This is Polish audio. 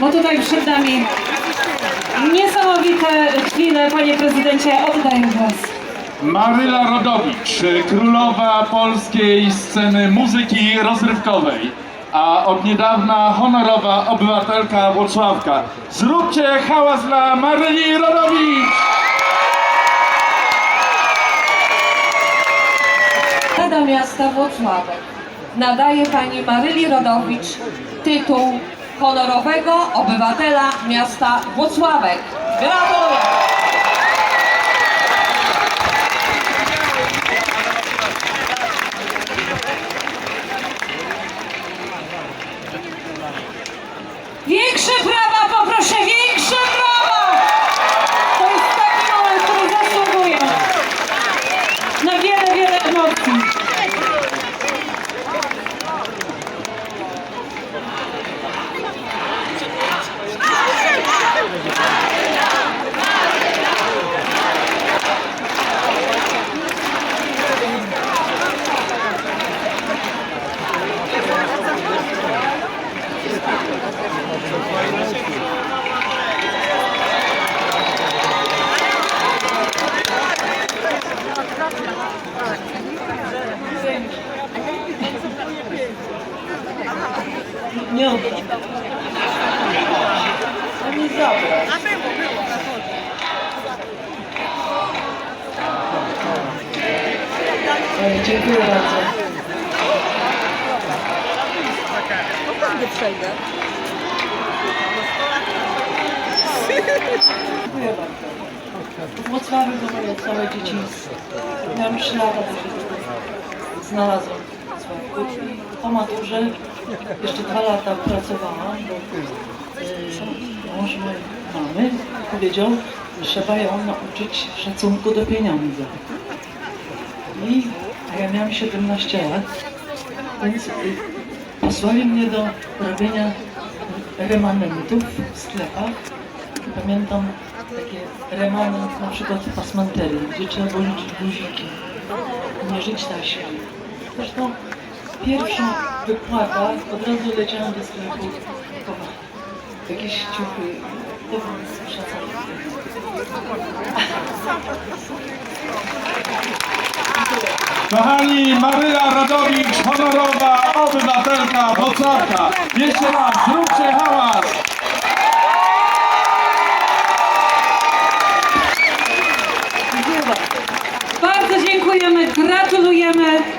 bo tutaj przed nami niesamowite chwile. Panie prezydencie, oddaję głos. Maryla Rodowicz, królowa polskiej sceny muzyki rozrywkowej, a od niedawna honorowa obywatelka Włocławka. Zróbcie hałas dla Maryli Rodowicz! Rada Miasta Włocławek nadaje pani Maryli Rodowicz tytuł honorowego obywatela miasta Włocławek. Gratuluję! Większe Nie oddam. A nie zabrać. Oj, Dziękuję bardzo. Dziękuję bardzo. W Wrocławiu to moje całe dzieciństwo. Miałam 3 lata, to się znalazłam w. Po maturze jeszcze dwa lata pracowałam, bo y, mąż mojej mamy powiedział, że trzeba ją nauczyć szacunku do pieniądza. I a ja miałam 17 lat, więc y, posłali mnie do robienia remanentów w sklepach. Pamiętam takie remanent na przykład w pasmanterii, gdzie trzeba było liczyć guziki, mierzyć taśmy. Zresztą pierwsza wypłata od razu leciałam do sklepu kupować jakieś ciuchy. To był szacunek. Kochani, Maryla Rodowicz, honorowa obywatelka Wrocławka. Jeszcze raz, zróbcie hałas! Dziękuję bardzo. Bardzo dziękujemy, gratulujemy.